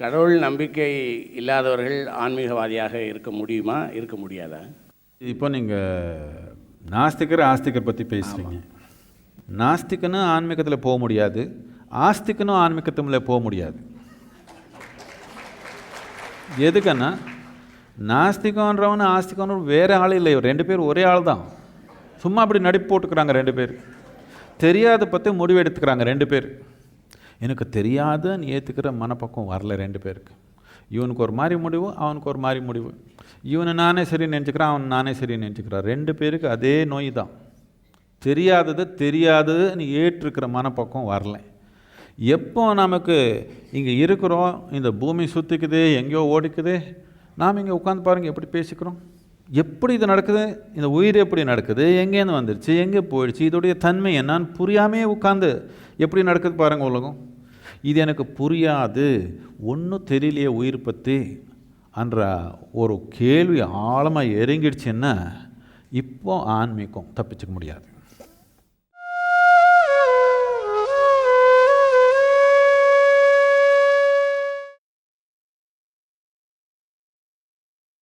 கடவுள் நம்பிக்கை இல்லாதவர்கள் ஆன்மீகவாதியாக இருக்க முடியுமா? இருக்க முடியாதா? இப்போ நீங்கள் நாஸ்திகர் ஆஸ்திகர் பற்றி பேசுகிறீங்க நாஸ்திகனும் ஆன்மீகத்தில் போக முடியாது. ஆஸ்திகனும் ஆன்மீகத்தில் போக முடியாது. எதுக்குன்னா நாஸ்திகன்றவன் ஆஸ்திகன்ற வேறு ஆள் இல்லை. ரெண்டு பேர் ஒரே ஆள் தான். சும்மா அப்படி நடிப்பு போட்டுக்கிறாங்க ரெண்டு பேர். தெரியாத பற்றி முடிவு எடுத்துக்கிறாங்க ரெண்டு பேர். எனக்கு தெரியாதுன்னு ஏற்றுக்கிற மனப்பக்கம் வரல ரெண்டு பேருக்கு. இவனுக்கு ஒரு மாதிரி முடிவு அவனுக்கு ஒரு மாதிரி முடிவு. இவனை நானே சரி நினச்சிக்கிறான் அவன் நானே சரி நினச்சிக்கிறான். ரெண்டு பேருக்கு அதே நோய் தான். தெரியாதது தெரியாததுன்னு ஏற்றுக்கிற மனப்பக்கம் வரல. எப்போ நமக்கு இங்கே இருக்கிறோம் இந்த பூமி சுற்றிக்குது எங்கேயோ ஓடிக்குது நாம் இங்கே உட்காந்து பாருங்கள் எப்படி பேசிக்கிறோம்? எப்படி இது நடக்குது? இந்த உயிர் எப்படி நடக்குது? எங்கேருந்து வந்துருச்சு? எங்கே போயிடுச்சு? இதோடைய தன்மை என்னான்னு புரியாமே உட்காந்து எப்படி நடக்குது பாருங்கள் உலகம். இது எனக்கு புரியாது. ஒன்றும் தெரியலையே உயிர் பற்றி என்ற ஒரு கேள்வி ஆழமாக இறங்கிடுச்சுன்னா இப்போ ஆன்மீகம் தப்பிச்சுக்க முடியாது.